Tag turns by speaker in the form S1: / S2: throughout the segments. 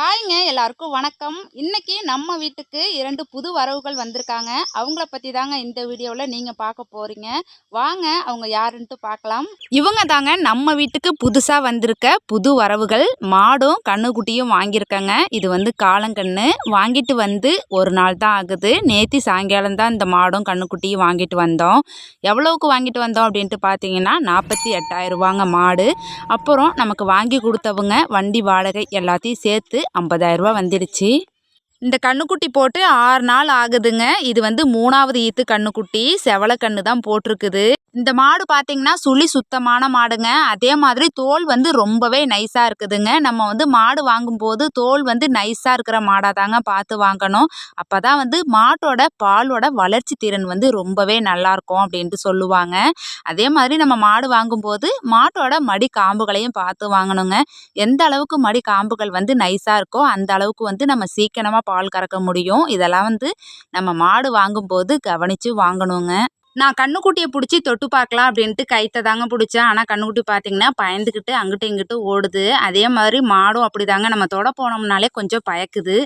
S1: ஹாய்ங்க எல்லாருக்கும் வணக்கம். இன்னைக்கு நம்ம வீட்டுக்கு இரண்டு புது வரவுகள் வந்திருக்காங்க. அவங்கள பற்றி தாங்க இந்த வீடியோவில் நீங்கள் பார்க்க போகிறீங்க வாங்க அவங்க யாருன்ட்டு பார்க்கலாம். இவங்க தாங்க நம்ம வீட்டுக்கு புதுசாக வந்திருக்க புது வரவுகள். மாடும் கண்ணுக்குட்டியும் வாங்கியிருக்கங்க. இது வந்து காலங்கன்று வாங்கிட்டு வந்து ஒரு நாள் தான் ஆகுது. நேற்று சாயங்காலம் தான் இந்த மாடும் கண்ணுக்குட்டியும் வாங்கிட்டு வந்தோம். எவ்வளோவுக்கு வாங்கிட்டு வந்தோம் அப்படின்ட்டு பார்த்தீங்கன்னா நாற்பத்தி எட்டாயிரம் ரூபாங்க மாடு. அப்புறம் நமக்கு வாங்கி கொடுத்தவங்க வண்டி வாடகை எல்லாத்தையும் சேர்த்து ஐம்பதாயிரரூபா வந்துடுச்சு. இந்த கண்ணுக்குட்டி போட்டு ஆறு நாள் ஆகுதுங்க. இது வந்து மூணாவது ஈத்து கண்ணுக்குட்டி. செவலை கண்ணு தான் போட்டிருக்குது. இந்த மாடு பார்த்தீங்கன்னா சுழி சுத்தமான மாடுங்க. அதே மாதிரி தோல் வந்து ரொம்பவே நைஸாக இருக்குதுங்க. நம்ம வந்து மாடு வாங்கும்போது தோல் வந்து நைஸாக இருக்கிற மாடாக தாங்க பார்த்து வாங்கணும். அப்போ தான் வந்து மாட்டோட பாலோட வளர்ச்சி திறன் வந்து ரொம்பவே நல்லாயிருக்கும் அப்படின்ட்டு சொல்லுவாங்க. அதே மாதிரி நம்ம மாடு வாங்கும்போது மாட்டோட மடி காம்புகளையும் பார்த்து வாங்கணுங்க. எந்த அளவுக்கு மடி காம்புகள் வந்து நைஸாக இருக்கோ அந்த அளவுக்கு வந்து நம்ம சீக்கிரமாக பால் கறக்க முடியும். இதெல்லாம் வந்து நம்ம மாடு வாங்கும்போது கவனித்து வாங்கணுங்க. நான் கண்ணுக்குட்டியை பிடிச்சி தொட்டு பார்க்கலாம் அப்படின்ட்டு கைத்தை தாங்க பிடிச்சேன். ஆனால் கண்ணுக்குட்டி பார்த்தீங்கன்னா பயந்துக்கிட்டு அங்கிட்டு இங்கிட்டு ஓடுது. அதே மாதிரி மாடும் அப்படி தாங்க நம்ம தொட போனோம்னாலே கொஞ்சம் பயக்குது.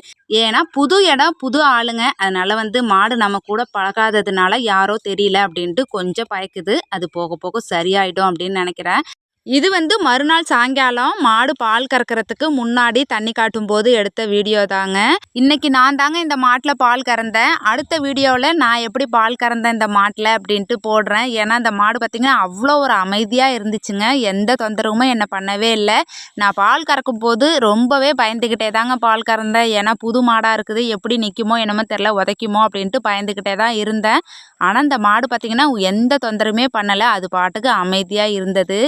S1: ஏன்னா புது இடம் புது ஆளுங்க. அதனால வந்து மாடு நம்ம கூட பழகாததுனால யாரோ தெரியல அப்படின்ட்டு கொஞ்சம் பயக்குது. அது போக போக சரியாயிடும் அப்படின்னு நினைக்கிறேன். இது வந்து மறுநாள் சாயங்காலம் மாடு பால் கறக்கிறதுக்கு முன்னாடி தண்ணி காட்டும் போது எடுத்த வீடியோ தாங்க. இன்னைக்கு நான் தாங்க இந்த மாட்டில் பால் கறந்தேன். அடுத்த வீடியோவில் நான் எப்படி பால் கறந்தேன் இந்த மாட்டில் அப்படின்ட்டு போடுறேன். ஏன்னா இந்த மாடு பார்த்திங்கன்னா அவ்வளோ ஒரு அமைதியாக இருந்துச்சுங்க. எந்த தொந்தரவுமே என்னை பண்ணவே இல்லை. நான் பால் கறக்கும் போது ரொம்பவே பயந்துக்கிட்டே தாங்க பால் கறந்தேன். ஏன்னா புது மாடாக இருக்குது. எப்படி நிற்குமோ என்னமோ தெரில உதைக்குமோ அப்படின்ட்டு பயந்துக்கிட்டே தான் இருந்தேன். ஆனால் இந்த மாடு பார்த்திங்கன்னா எந்த தொந்தரவுமே பண்ணலை. அது பாட்டுக்கு அமைதியாக இருந்தது.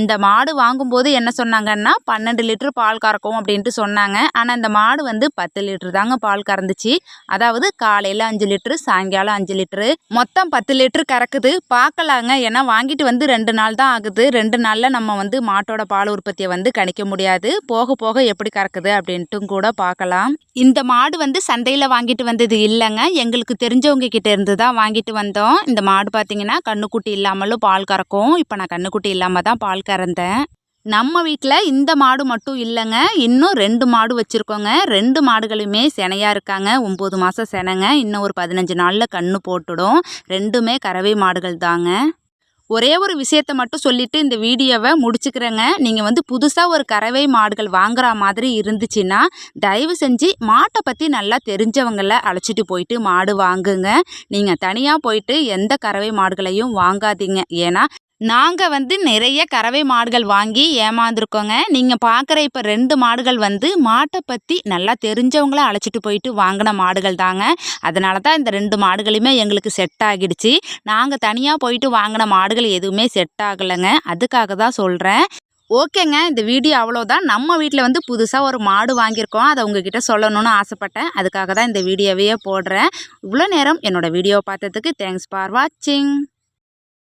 S1: இந்த மாடு வாங்கும்போது என்ன சொன்னாங்கன்னா பன்னெண்டு லிட்ரு பால் கறக்கும் அப்படின்ட்டு சொன்னாங்க. ஆனால் இந்த மாடு வந்து பத்து லிட்ரு தாங்க பால் கறந்துச்சு. அதாவது காலையில் அஞ்சு லிட்ரு சாயங்காலம் அஞ்சு லிட்ரு மொத்தம் பத்து லிட்ரு கறக்குது. பார்க்கலாங்க ஏன்னா வாங்கிட்டு வந்து ரெண்டு நாள் தான் ஆகுது. ரெண்டு நாளில் நம்ம வந்து மாட்டோட பால் உற்பத்தியை வந்து கணிக்க முடியாது. போக போக எப்படி கறக்குது அப்படின்ட்டும் கூட பார்க்கலாம் இந்த மாடு வந்து சந்தையில் வாங்கிட்டு வந்தது இல்லைங்க. எங்களுக்கு தெரிஞ்சவங்க கிட்ட இருந்து தான் வாங்கிட்டு வந்தோம். இந்த மாடு பார்த்தீங்கன்னா கண்ணுக்குட்டி இல்லாமலும் பால் கறக்கும். இப்போ நான் கண்ணுக்குட்டி இல்லாமல் தான் பால் கறந்தேன். நம்ம வீட்டில் இந்த மாடு மட்டும் இல்லைங்க. இன்னும் ரெண்டு மாடு வச்சுருக்கோங்க. ரெண்டு மாடுகளுமே செனையாக இருக்காங்க. ஒம்பது மாதம் செனைங்க. இன்னும் ஒரு பதினஞ்சு நாளில் கன்று போட்டுடும். ரெண்டுமே கறவை மாடுகள் தாங்க. ஒரே ஒரு விஷயத்த மட்டும் சொல்லிவிட்டு இந்த வீடியோவை முடிச்சுக்கிறேங்க. நீங்கள் வந்து புதுசாக ஒரு கறவை மாடுகள் வாங்குற மாதிரி இருந்துச்சுன்னா தயவு செஞ்சு மாட்டை பற்றி நல்லா தெரிஞ்சவங்கள அழைச்சிட்டு போயிட்டு மாடு வாங்குங்க. நீங்கள் தனியாக போயிட்டு எந்த கறவை மாடுகளையும் வாங்காதீங்க. ஏன்னா நாங்கள் வந்து நிறைய கறவை மாடுகள் வாங்கி ஏமாந்துருக்கோங்க. நீங்கள் பார்க்குற இப்போ ரெண்டு மாடுகள் வந்து மாட்டை பற்றி நல்லா தெரிஞ்சவங்கள அழைச்சிட்டு போயிட்டு வாங்கின மாடுகள் தாங்க. அதனால தான் இந்த ரெண்டு மாடுகளுமே எங்களுக்கு செட் ஆகிடுச்சு. நாங்கள் தனியாக போயிட்டு வாங்கின மாடுகள் எதுவுமே செட் ஆகலைங்க. அதுக்காக தான் சொல்கிறேன் ஓகேங்க இந்த வீடியோ அவ்வளோதான். நம்ம வீட்டில் வந்து புதுசாக ஒரு மாடு வாங்கியிருக்கோம். அதை உங்ககிட்ட சொல்லணும்னு ஆசைப்பட்டேன். அதுக்காக தான் இந்த வீடியோவையே போடுறேன். இவ்வளோ நேரம் என்னோடய வீடியோ பார்த்ததுக்கு தேங்க்ஸ் ஃபார் வாட்சிங்